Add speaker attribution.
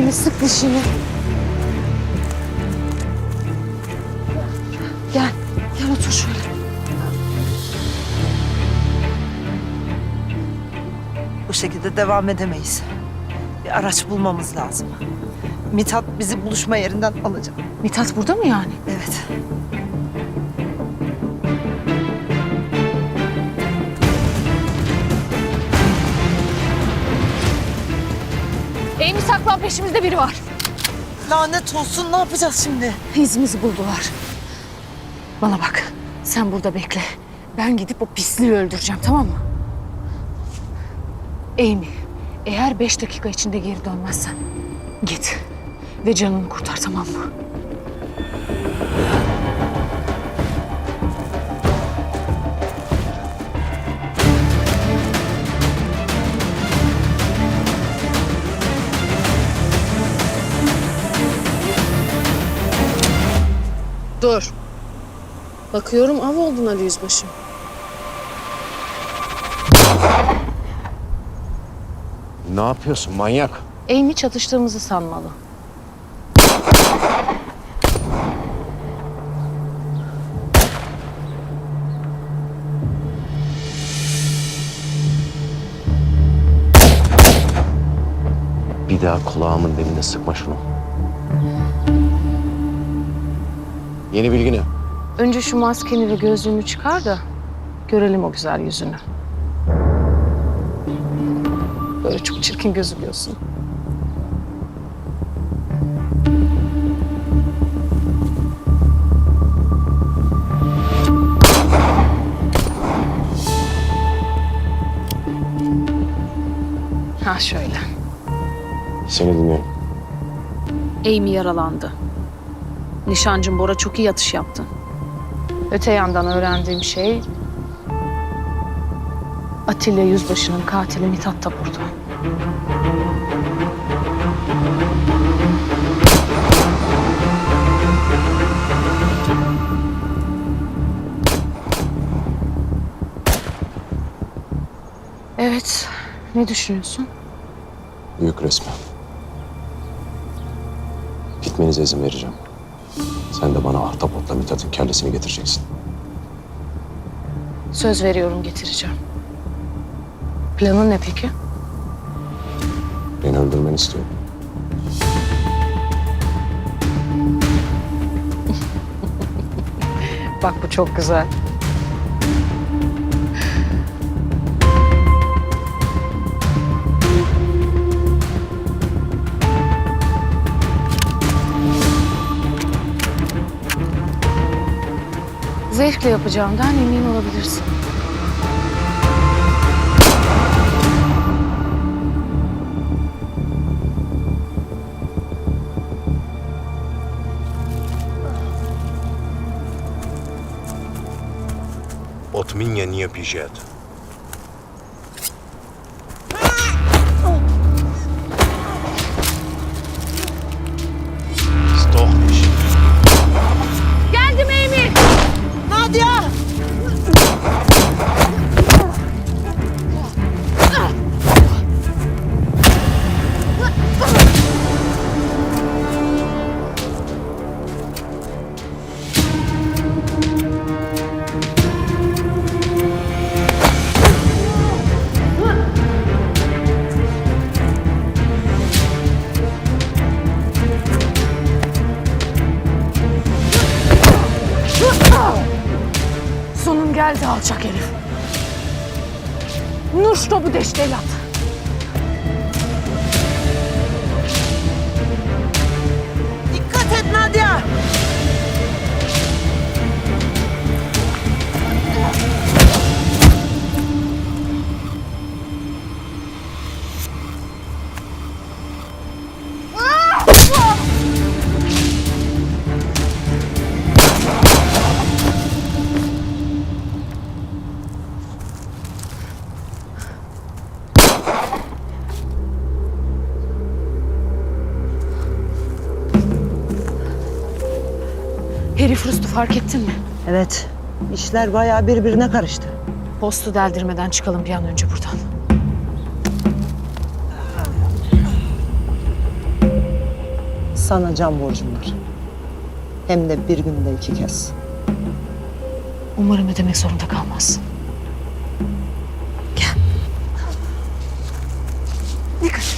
Speaker 1: Mi? Sık dişini. Gel. Gel otur şöyle.
Speaker 2: Bu şekilde devam edemeyiz. Bir araç bulmamız lazım. Mithat bizi buluşma yerinden alacak.
Speaker 1: Mithat burada mı yani?
Speaker 2: Evet.
Speaker 1: Saklan peşimizde biri var.
Speaker 2: Lanet olsun ne yapacağız şimdi?
Speaker 1: İzimizi buldular. Bana bak. Sen burada bekle. Ben gidip o pisliği öldüreceğim tamam mı? Amy, eğer beş dakika içinde geri dönmezsen git ve canını kurtar tamam mı?
Speaker 3: Dur. Bakıyorum av oldun Ali Yüzbaşı.
Speaker 4: Ne yapıyorsun manyak?
Speaker 1: Amy çatıştığımızı sanmalı.
Speaker 4: Bir daha kulağımın dibine sıkma şunu. Yeni bilgi ne?
Speaker 1: Önce şu maskeni ve gözlüğünü çıkar da görelim o güzel yüzünü. Böyle çok çirkin gözüküyorsun. Ha şöyle.
Speaker 4: Seni dinliyorum.
Speaker 3: Amy yaralandı. Nişancım Bora çok iyi atış yaptı.
Speaker 1: Öte yandan öğrendiğim şey... Atilla Yüzbaşı'nın katili Mithat da burada. Evet, ne düşünüyorsun?
Speaker 4: Büyük resmi. Gitmenize izin vereceğim. Sen de bana ahtapotla Mithat'ın kellesini getireceksin.
Speaker 1: Söz veriyorum getireceğim. Planın ne peki?
Speaker 4: Beni öldürmeni istiyorum.
Speaker 1: Bak bu çok güzel. Zevkle yapacağımdan emin olabilirsin.
Speaker 5: От меня не обижат.
Speaker 1: Geldi alçak herif. Nuş topu deştelat.
Speaker 2: Dikkat
Speaker 1: Herif Rust'u fark ettin mi?
Speaker 2: Evet. işler bayağı birbirine karıştı.
Speaker 1: Postu deldirmeden çıkalım bir an önce buradan.
Speaker 2: Sana can borcum var. Hem de bir günde iki kez.
Speaker 1: Umarım ödemek zorunda kalmazsın. Gel. Dikkat.